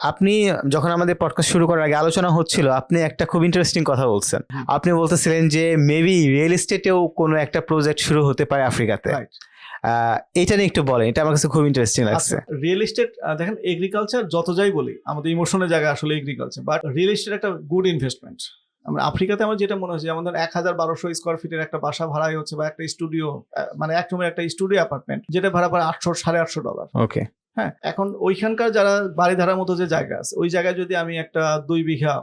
আপনি যখন আমাদের পডকাস্ট শুরু করার আগে আলোচনা হচ্ছিল আপনি একটা খুব ইন্টারেস্টিং কথা বলছেন। আপনি বলতেছিলেন যে মেবি রিয়েল এস্টেটেও কোনো একটা প্রজেক্ট শুরু হতে পারে আফ্রিকাতে। এটা নিয়ে একটু বলেন এটা আমার কাছে খুব ইন্টারেস্টিং লাগছে। রিয়েল এস্টেট দেখেন এগ্রিকালচার যত যাই বলি আমাদের ইমোশনের জায়গা আসলে এগ্রিকালচার বাট রিয়েল এস্টেট একটা গুড ইনভেস্টমেন্ট আমরা আফ্রিকাতে আমার যেটা মনে হচ্ছে যেমন ধরেন এক হাজার বারোশো স্কোয়ার ফিটের একটা বাসা ভাড়াই হচ্ছে বা একটা স্টুডিও মানে এক রুমের একটা স্টুডিও অ্যাপার্টমেন্ট যেটা ভাড়া পড়ে আটশো সাড়ে আটশো ডলার ওকে হ্যাঁ। এখন ওইখানকার যারা বাড়ি ধারার মতো যে জায়গা আছে ওই জায়গায় যদি আমি একটা দুই বিঘা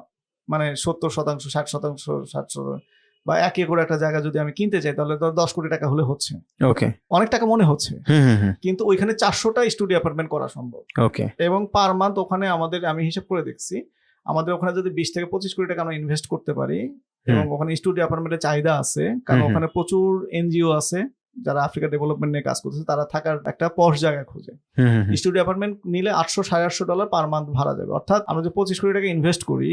মানে সত্তর শতাংশ ষাট শতাংশ ষাট শতাংশ বা এক একর একটা জায়গা যদি আমি কিনতে চাই তাহলে তো দশ কোটি টাকা হলে হচ্ছে। ওকে। অনেক টাকা মনে হচ্ছে। কিন্তু ওইখানে চারশোটা স্টুডিও অ্যাপার্টমেন্ট করা সম্ভব। ওকে। এবং পার মান্থ ওখানে আমাদের আমি হিসাব করে দেখছি আমাদের ওখানে যদি বিশ থেকে পঁচিশ কোটি টাকা আমরা ইনভেস্ট করতে পারি এবং ওখানে স্টুডিও অ্যাপার্টমেন্টের চাহিদা আছে কারণ। ওখানে প্রচুর এনজিও আছে যারা আফ্রিকা ডেভেলপমেন্ট নিয়ে কাজ করতেছে তারা থাকার একটা পশ জায়গা খোঁজে। স্টুডিও অ্যাপার্টমেন্ট নিলে আটশো সাড়ে আটশো ডলার পার মান্থ ভাড়া যাবে। অর্থাৎ আমরা যে পঁচিশ কোটি টাকা ইনভেস্ট করি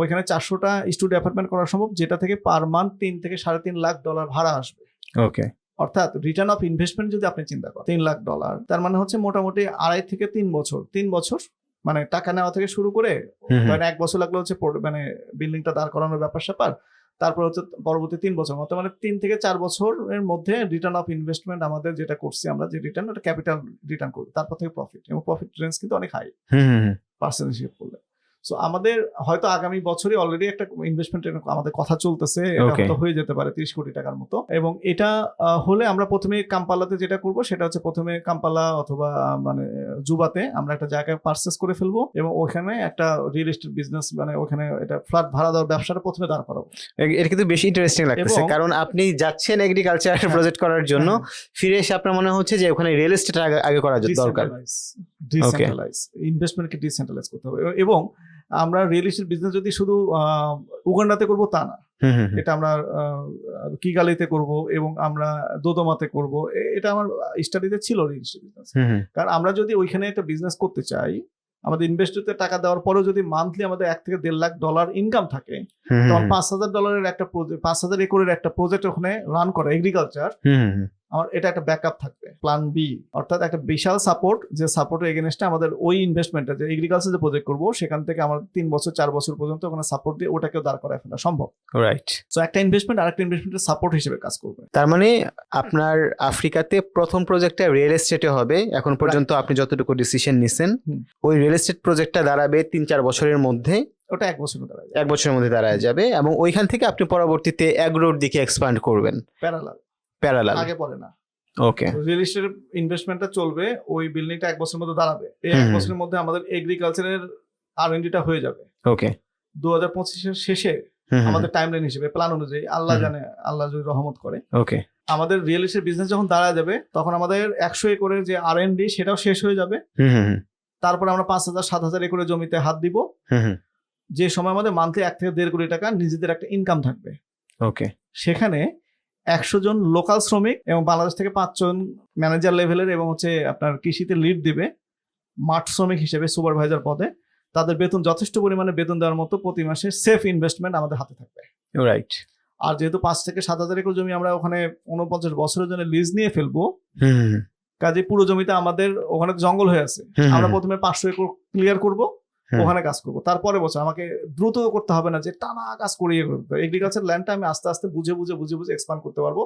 ওইখানে চারশোটা স্টুডিও অ্যাপার্টমেন্ট করা সম্ভব যেটা থেকে পার মান্থ তিন থেকে সাড়ে তিন লাখ ডলার ভাড়া আসবে। ওকে অর্থাৎ রিটার্ন অফ ইনভেস্টমেন্ট যদি আপনি চিন্তা করেন তিন লাখ ডলার তার মানে হচ্ছে মোটামুটি আড়াই থেকে তিন বছর তিন বছর মানে টাকা নেওয়া থেকে শুরু করে এক বছর লাগল হচ্ছে মানে বিল্ডিংটা দাঁড় করানোর ব্যাপার স্যাপার তারপর হচ্ছে পরবর্তী তিন বছর মতো মানে তিন থেকে চার বছরের মধ্যে রিটার্ন অফ ইনভেস্টমেন্ট আমাদের যেটা করছি আমরা যে রিটার্ন ওটা ক্যাপিটাল রিটার্ন করব তারপর থেকে প্রফিট এবং প্রফিট রেঞ্জ কিন্তু অনেক হাই হুম সো আমাদের হয়তো আগামী বছরই অলরেডি একটা ইনভেস্টমেন্ট আমাদের কথা চলতেছে এটা হয়ে যেতে পারে তিরিশ কোটি টাকার মতো। এবং এটা হলে আমরা প্রথমে কাম্পালাতে যেটা করব সেটা হচ্ছে প্রথমে কাম্পালা অথবা মানে জুবাতে আমরা একটা জায়গায় পার্সেস করে ফেলব এবং ওখানে একটা রিয়েল এস্টেট বিজনেস মানে ওখানে এটা ফ্ল্যাট ভাড়া দেওয়ার ব্যবসাটা প্রথমে দাঁড় করাবো। এটা কিন্তু বেশি ইন্টারেস্টিং লাগতেছে। কারণ আপনি যাচ্ছেন এগ্রিকালচার হ্যাঁ। প্রজেক্ট করার জন্য ফিরে এসে আপনার মনে হচ্ছে যে ওখানে রিয়েল এস্টেট আগে করা দরকার। ডিসেন্ট্রালাইজ ইনভেস্টমেন্টকে ডিসেন্ট্রালাইজ করতে হবে। এবং আমরা রিয়েল এস্টেট বিজনেস যদি শুধু উগান্ডাতে করব তা না। এটা আমরা কিগালিতে করব এবং আমরা দোদমাতে করব। এটা আমার স্টাডিতে ছিল রেজিস্টার বিজনেস হুম হুম, কারণ আমরা যদি ওইখানে একটা বিজনেস করতে চাই আমাদের ইনভেস্টরতে টাকা দেওয়ার পরেও যদি মান্থলি আমাদের এক থেকে দেড় লাখ ডলার ইনকাম থাকে তখন পাঁচ হাজার ডলারের একটা পাঁচ হাজার একরের একটা প্রজেক্ট ওখানে রান করে এগ্রিকালচার আমার এটা একটা ব্যাকআপ থাকবে প্ল্যান বি অর্থাৎ একটা বিশাল সাপোর্ট যে সাপোর্টের এগেনস্টে আমাদের ওই ইনভেস্টমেন্টটা যে এগ্রিকালচার যে প্রজেক্ট করব সেখান থেকে আমার তিন বছর চার বছর পর্যন্ত ওখানে সাপোর্ট দিয়ে ওটাকেও দাঁড় করায় ফেলা সম্ভব। রাইট সো একটা ইনভেস্টমেন্ট আর একটা ইনভেস্টমেন্টের সাপোর্ট হিসেবে কাজ করবে। তার মানে আপনার আফ্রিকাতে প্রথম প্রজেক্টটা রিয়েল এস্টেটে হবে এখন পর্যন্ত আপনি যতটুকু ডিসিশন নিছেন ওই রিয়েল এস্টেট প্রজেক্টটা দাঁড়াবে তিন চার বছরের মধ্যে। ওটা এক বছরের দ্বারা এক বছরের মধ্যে দাঁড়ায় যাবে এবং ওইখান থেকে আপনি পরবর্তীতে এগ্রোর দিকে এক্সপান্ড করবেন। প্যারালাল প্যারালাল আগে পরে না। ওকে রিয়েল এস্টেট ইনভেস্টমেন্টটা চলবে ওই বিল্ডিংটা এক বছরের মধ্যে দাঁড়াবে। এই এক বছরের মধ্যে আমাদের এগ্রিকালচারের আর হয়ে যাবে। ওকে দু হাজার পঁচিশের শেষে আমাদের টাইম লাইন হিসেবে প্ল্যান অনুযায়ী আল্লাহ জানে আল্লাহ যদি রহমত করে। ওকে আমাদের রিয়েল এস্টেট বিজনেস যখন দাঁড়া যাবে তখন আমাদের একশো একরের যে আর ডি সেটাও শেষ হয়ে যাবে। তারপরে আমরা পাঁচ হাজার সাত হাজার একরের জমিতে হাত দিব। যে সময় আমাদের মান্থলি এক থেকে দেড় কোটি টাকা নিজেদের একটা ইনকাম থাকবে। ওকে সেখানে একশো জন লোকাল শ্রমিক এবং বাংলাদেশ থেকে পাঁচজন ম্যানেজার লেভেলের এবং হচ্ছে আপনার কৃষিতে লিড দিবে মাঠ শ্রমিক হিসেবে সুপারভাইজার পদে। তাদের বেতন যথেষ্ট পরিমাণে বেতন দেওয়ার মতো প্রতি মাসে সেফ ইনভেস্টমেন্ট আমাদের হাতে থাকবে। রাইট আর যেহেতু পাঁচ থেকে সাত হাজার একর জমি আমরা ওখানে উনপঞ্চাশ বছরের জন্য লিজ নিয়ে ফেলব কাজে পুরো জমিতে আমাদের ওখানে জঙ্গল হয়ে আছে। আমরা প্রথমে পাঁচশো একর ক্লিয়ার করব। ওখানে কাজ করব। তারপরে বছর আমাকে দ্রুত করতে হবে না যে টানা কাজ করিয়ে করতে এগ্রিকালচার ল্যান্ডটা আমি আস্তে আস্তে বুঝে বুঝে বুঝে বুঝে এক্সপান্ড করতে পারব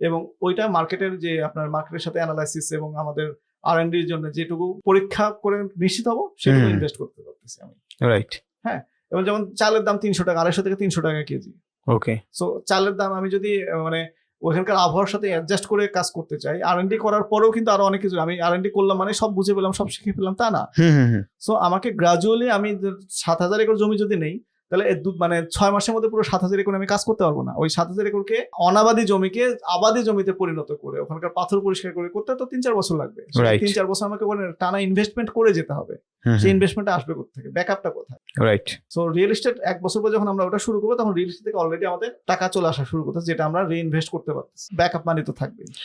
এবং ওইটা মার্কেটের যে আপনার মার্কেটের সাথে অ্যানালাইসিস এবং আমাদের আর এন ডির জন্য যেটুকু পরীক্ষা করে নিশ্চিত হব সেটুকু ইনভেস্ট করতে পারতেছি আমি। রাইট হ্যাঁ এবং যেমন চালের দাম তিনশো টাকা আড়াইশো থেকে তিনশো টাকা কেজি। ওকে সো চালের দাম আমি যদি মানে ওখানকার আবহাওয়ার সাথে অ্যাডজাস্ট করে কাজ করতে চাই। আর এন করার পরেও কিন্তু আরও অনেক কিছু। আমি আর এন করলাম মানে সব বুঝে পেলাম সব শিখে পেলাম তা না। সো আমাকে গ্রাজুয়ালি আমি সাত হাজার একর জমি যদি নেই তাহলে মানে ছয় মাসের মধ্যে পুরো সাত হাজার একর আমি কাজ করতে পারব না। ওই সাত হাজার একরকে অনাবাদী জমিকে আবাদী জমিতে পরিণত করে ওখানকার পাথর পরিষ্কার করে করতে তো তিন চার বছর লাগবে। তিন চার বছর আমাকে ওখানে টানা ইনভেস্টমেন্ট করে যেতে হবে। সেই ইনভেস্টমেন্টটা আসবে কোথা থেকে ব্যাকআপটা কোথায়? রাইট সো রিয়েল এস্টেট এক বছর পর যখন আমরা ওটা শুরু করব তখন রিয়েল এস্টেট থেকে অলরেডি আমাদের টাকা চলে আসা শুরু করতে যেটা আমরা রিইনভেস্ট করতে পারতেছি। ব্যাকআপ মানি তো থাকবেই।